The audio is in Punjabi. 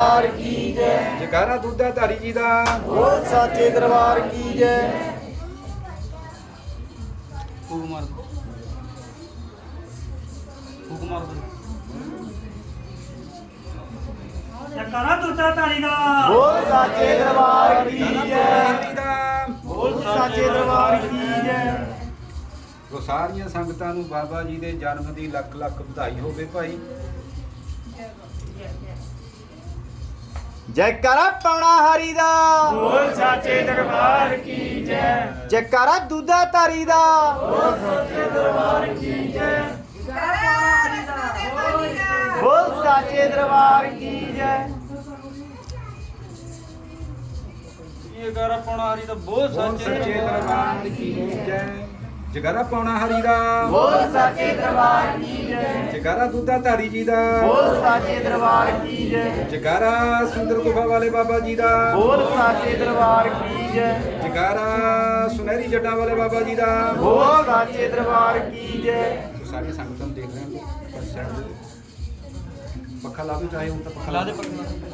ਦਰਬਾਰ ਕੀ ਜੈ? ਜਗਾਰਾ ਦੁੱਧਾ ਧਾਰੀ ਜੀ ਦਾ। ਬੋਲ ਸਾਚੇ ਦਰਬਾਰ ਕੀ ਜੈ? ਫੂਕ ਮਾਰ ਦੋ। ਫੂਕ ਮਾਰ ਦੋ। ਬੋਲ ਸਾਚੇ ਦਰਬਾਰ ਕੀ ਜੈ? ਧਾਰੀ ਦਾ। ਬੋਲ ਸਾਚੇ ਦਰਬਾਰ ਕੀ ਜੈ? ਸੋ ਸਾਰੀਆਂ ਸੰਗਤਾਂ ਨੂੰ ਬਾਬਾ ਜੀ ਦੇ ਜਨਮ ਦੀ ਲੱਖ ਲੱਖ ਵਧਾਈ ਹੋਵੇ ਭਾਈ। ਜੈਕਾਰਾ ਪਾਉਣਾ ਹਰੀ ਦਾ। ਬੋਲ ਸਾਚੇ ਦਰਬਾਰ ਕੀ ਜੈ। ਜੈਕਾਰਾ ਦੁੱਧਾ ਧਾਰੀ ਦਾ। ਬੋਲ ਸਾਚੇ ਦਰਬਾਰ ਕੀ ਜੈ। ਇਹ ਗਾਰਾ ਪਾਉਣਾ ਹਰੀ ਬਹੁਤ ਬੋਲ ਸੱਚੇ ਸੱਚੇ ਦਰਬਾਰ ਕੀ ਜੈ। ਜਗਾਰਾ ਪਾਉਣਾ ਹਰੀ ਦਾ। ਬੋਲ ਸਾਚੇ ਦਰਬਾਰ ਕੀ ਜੈ ਜਗਾਰਾ ਦੁੱਧਾ ਧਾਰੀ ਜੀ ਦਾ। ਬੋਲ ਸਾਚੇ ਦਰਬਾਰ ਕੀ ਜੈ। ਜਗਾਰਾ ਸੁੰਦਰ ਗੁਫਾ ਵਾਲੇ ਬਾਬਾ ਜੀ ਦਾ। ਬੋਲ ਸਾਚੇ ਦਰਬਾਰ ਕੀ ਜੈ। ਜਗਾਰਾ ਸੁਨਹਿਰੀ ਜੱਟਾਂ ਵਾਲੇ ਬਾਬਾ ਜੀ ਦਾ। ਬੋਲ ਸਾਚੇ ਦਰਬਾਰ ਕੀ ਜੈ। ਸੋ ਸਾਰੀਆਂ ਸੰਗਤਾਂ ਨੂੰ ਦੇਖ ਰਹੇ ਹਾਂ ਪੱਖਾ ਲਾ ਦੋ ਚਾਹੇ ਹੁਣ ਤਾਂ ਪੱਖਾ ਲਾ ਦੇ ਪੱਕਾ